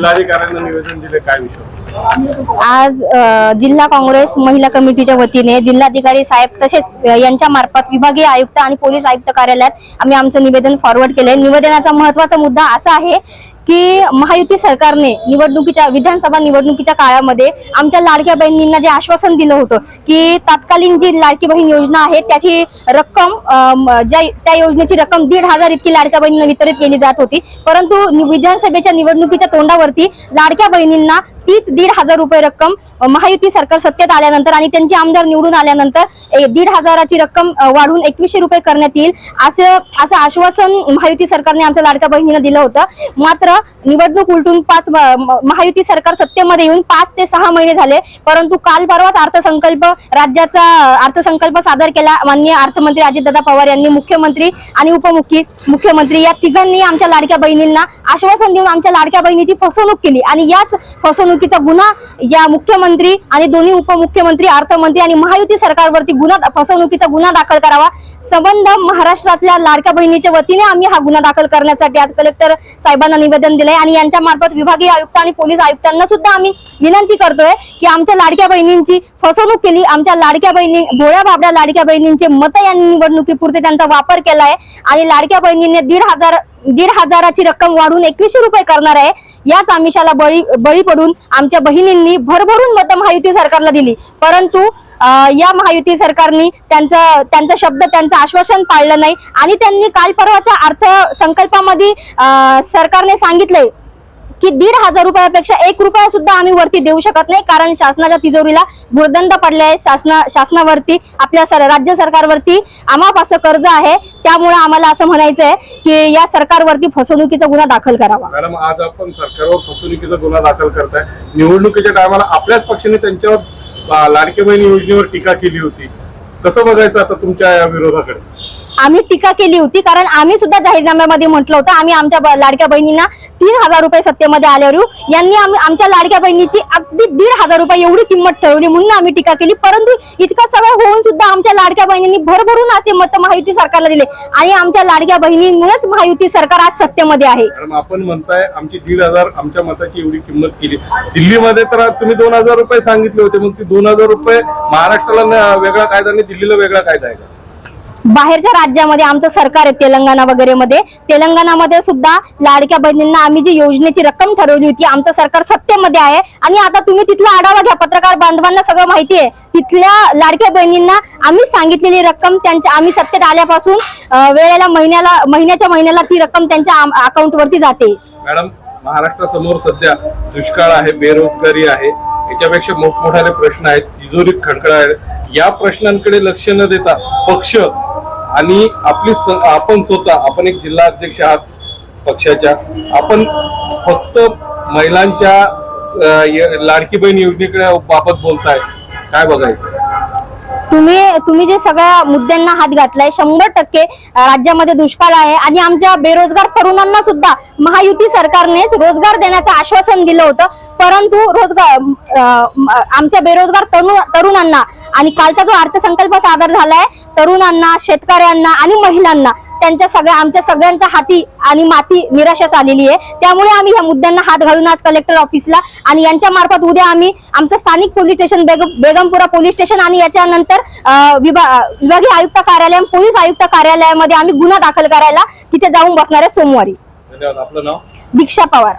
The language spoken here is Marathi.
जिल्हाधिकाऱ्यांना निवेदन दिले काय विषय आज जिल्हा काँग्रेस महिला कमिटीच्या वतीने जिल्हाधिकारी साहेब तसेच यांच्या मार्फत विभागीय आयुक्त आणि पोलीस आयुक्त कार्यालयात आम्ही आमचं निवेदन फॉरवर्ड केलंय. निवेदनाचा महत्त्वाचा मुद्दा असा आहे की महायुती सरकारने निवडणुकीच्या विधानसभा निवडणुकीच्या काळामध्ये आमच्या लाडक्या बहिणींना जे आश्वासन दिलं होतं की तात्कालीन जी लाडकी बहीण योजना आहे त्याची रक्कम ज्या त्या योजनेची रक्कम दीड हजार इतकी लाडक्या बहिणींना वितरित केली जात होती. परंतु विधानसभेच्या निवडणुकीच्या तोंडावरती लाडक्या बहिणींना तीच दीड हजार रुपये रक्कम महायुती सरकार सत्तेत आल्यानंतर आणि त्यांचे आमदार निवडून आल्यानंतर दीड हजाराची रक्कम वाढून एकवीसशे रुपये करण्यात येईल असं असं आश्वासन महायुती सरकारने आमच्या लाडक्या बहिणींना दिलं होतं. मात्र निवडणूक उलटून पाच महायुती सरकार सत्तेमध्ये येऊन पाच ते सहा महिने झाले परंतु काल परवाच अर्थसंकल्प राज्याचा अर्थसंकल्प सादर केला माननीय अर्थमंत्री अजितदादा पवार यांनी मुख्यमंत्री आणि उपमुख्य मुख्यमंत्री या तिघांनी आमच्या लाडक्या बहिणींना आश्वासन देऊन आमच्या लाडक्या बहिणीची फसवणूक केली आणि याच फसवणुकीचा गुन्हा या मुख्यमंत्री आणि दोन्ही उपमुख्यमंत्री अर्थमंत्री आणि महायुती सरकारवरती गुन्हा फसवणुकीचा गुन्हा दाखल करावा. संबंध महाराष्ट्रातल्या लाडक्या बहिणीच्या वतीने आम्ही हा गुन्हा दाखल करण्यासाठी आज कलेक्टर साहेबांना निवेदन दिलंय आणि यांच्या मार्फत विभागीय आयुक्त आणि पोलीस आयुक्तांना सुद्धा आम्ही विनंती करतोय की आमच्या लाडक्या बहिणींची फसवणूक केली आमच्या लाडक्या बहिणी भोळ्या बाबड्या लाडक्या बहिणींचे मत यांनी निवडणुकीपुरते त्यांचा वापर केलाय आणि लाडक्या बहिणींनी दीड हजार दीड हजाराची रक्कम वाढून एकवीसशे रुपये करणार आहे. याच आमिषाला बळी बळी पडून आमच्या बहिणींनी भरभरून मतं महायुती सरकारला दिली. परंतु या महायुती सरकारने त्यांचं त्यांचा शब्द त्यांचं आश्वासन पाळलं नाही. आणि त्यांनी काल परवाच्या अर्थसंकल्पामध्ये सरकारने सांगितलंय की दीड हजार रुपयापेक्षा एक रुपया सुद्धा आम्ही वरती देऊ शकत नाही कारण शासनाच्या तिजोरीला भुर्दंड पडले आहे. शासना शासनावरती आपल्या सर राज्य सरकारवरती आमाप असं कर्ज आहे. त्यामुळे आम्हाला असं म्हणायचं आहे की या सरकारवरती फसवणुकीचा गुन्हा दाखल करावा. मॅडम आज आपण सरकारवर फसवणुकीचा गुन्हा दाखल करताय. निवडणुकीच्या टायमाला आपल्याच पक्षाने त्यांच्यावर लाडकेबाई बहीण योजनेवर टीका केली होती. कसं बघायचं आता तुमच्या या विरोधाकडे? आम्ही टीका केली होती कारण आम्ही सुद्धा जाहीरनाम्यामध्ये म्हटलं होतं आम्ही आमच्या लाडक्या बहिणींना तीन हजार रुपये सत्तेमध्ये आल्यावर येऊ. यांनी आमच्या लाडक्या बहिणीची अगदी दीड हजार रुपये एवढी किंमत ठरवली म्हणून आम्ही टीका केली. परंतु इतकं सगळं होऊन सुद्धा आमच्या लाडक्या बहिणींनी भरभरून असे मत महायुती सरकारला दिले. आणि आमच्या लाडक्या बहिणींमुळेच महायुती सरकार आज सत्तेमध्ये आहे. आपण म्हणताय आमची दीड हजार आमच्या मताची एवढी किंमत केली. दिल्लीमध्ये तर तुम्ही दोन हजार रुपये सांगितले होते मग ती दोन हजार रुपये महाराष्ट्राला वेगळा कायदा आणि दिल्लीला वेगळा कायदा आहे का? बाहेरच्या राज्यामध्ये आमचं सरकार आहे तेलंगणा वगैरे मध्ये तेलंगणामध्ये सुद्धा लाडक्या बहिणींना आम्ही जी योजनेची रक्कम ठरवली होती आमचं सरकार सत्तेमध्ये आहे. आणि आता तुम्ही तिथला आढावा घ्या पत्रकार बांधवांना सगळं माहिती आहे. तिथल्या लाडक्या बहिणींना आम्ही सांगितलेली रक्कम त्यांच्या आम्ही सत्तेत आल्यापासून वेळेला महिन्याला महिन्याच्या महिन्याला ती रक्कम त्यांच्या अकाउंटवरती जाते. मॅडम महाराष्ट्रासमोर सध्या दुष्काळ आहे बेरोजगारी आहे. याच्यापेक्षा मोठमोठाले प्रश्न आहेत तिजोरीत खडखडा आहे या प्रश्नांकडे लक्ष न देता पक्ष आणि आपली आपण स्वतः आपण एक जिल्हा अध्यक्ष आहात पक्षाच्या. आपण फक्त महिलांच्या लाडकी बहीण योजनेकडे बाबत बोलताय. काय बघायचं? तुम्ही तुम्ही जे सगळ्या मुद्द्यांना हात घातलाय शंभर टक्के राज्यामध्ये दुष्काळ आहे आणि आमच्या बेरोजगार तरुणांना सुद्धा महायुती सरकारनेच रोजगार देण्याचं आश्वासन दिलं होतं. परंतु रोजगार आमच्या बेरोजगार तरुण तरुणांना आणि कालचा जो अर्थसंकल्प सादर झालाय तरुणांना शेतकऱ्यांना आणि महिलांना त्यांच्या सगळ्या आमच्या सगळ्यांच्या हाती आणि माती निराशाच आलेली आहे. त्यामुळे आम्ही या मुद्द्यांना हात घालून आज कलेक्टर ऑफिसला आणि यांच्या मार्फत उद्या आम्ही आमचं स्थानिक पोलीस स्टेशन बेग बेगमपुरा पोलीस स्टेशन आणि याच्यानंतर विभा विभागीय आयुक्त कार्यालय पोलीस आयुक्त कार्यालयामध्ये आम्ही गुन्हा दाखल करायला तिथे जाऊन बसणार आहे सोमवारी. धन्यवाद. आपलं नाव? दीक्षा पवार.